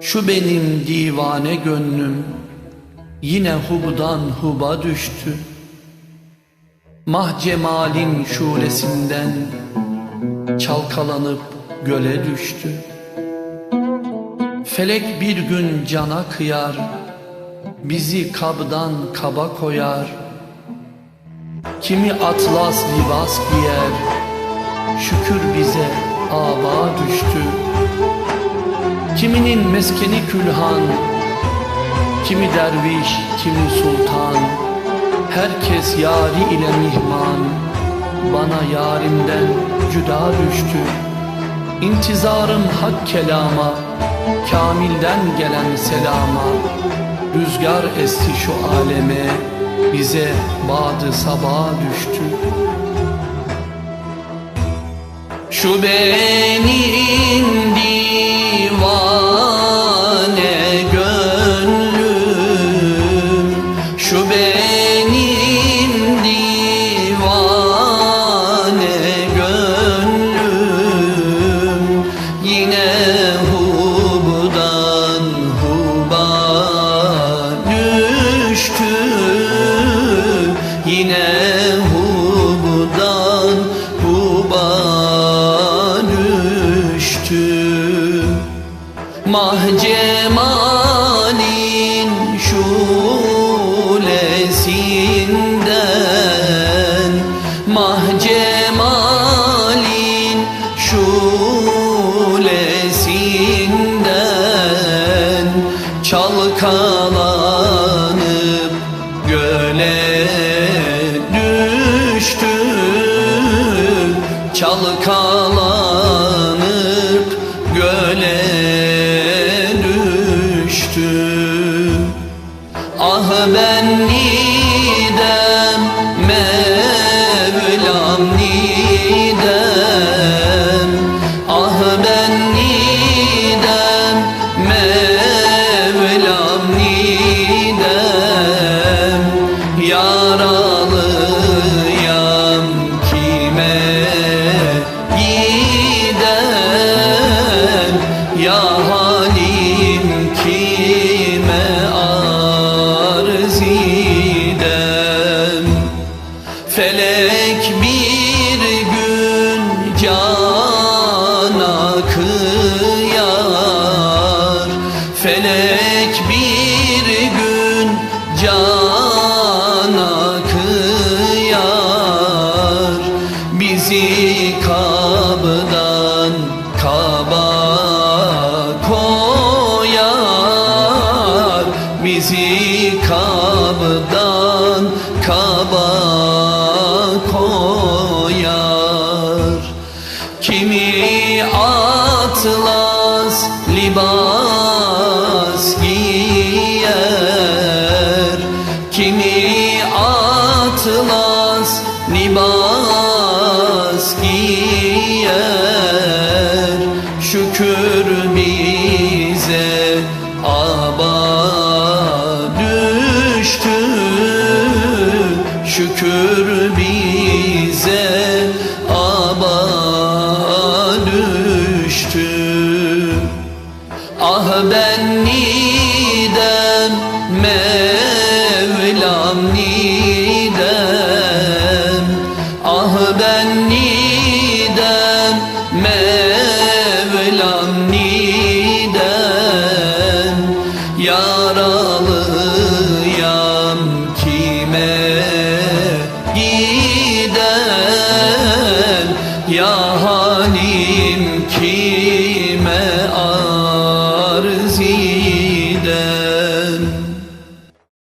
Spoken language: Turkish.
Şu benim divane gönlüm Yine hubdan huba düştü. Mah cemalin şulesinden Çalkalanıp göle düştü. Felek bir gün cana kıyar Bizi kabdan kaba koyar. Kimi atlas libas giyer Şükür bize aba düştü. Kiminin meskeni külhan Kimi derviş, kimi sultan. Herkes yari ile mihman Bana yarimden cüda düştü. İntizarım hak kelama Kamilden gelen selama. Rüzgar esti şu aleme Bize badı sabah düştü Şu benim düştü Mah cemalin şulesinden Mah cemalin şulesinden Çalkalanıp göle düştü. Çalkalanıp need libas giyer. Kimi atlas libas giyer. Şükür bize aba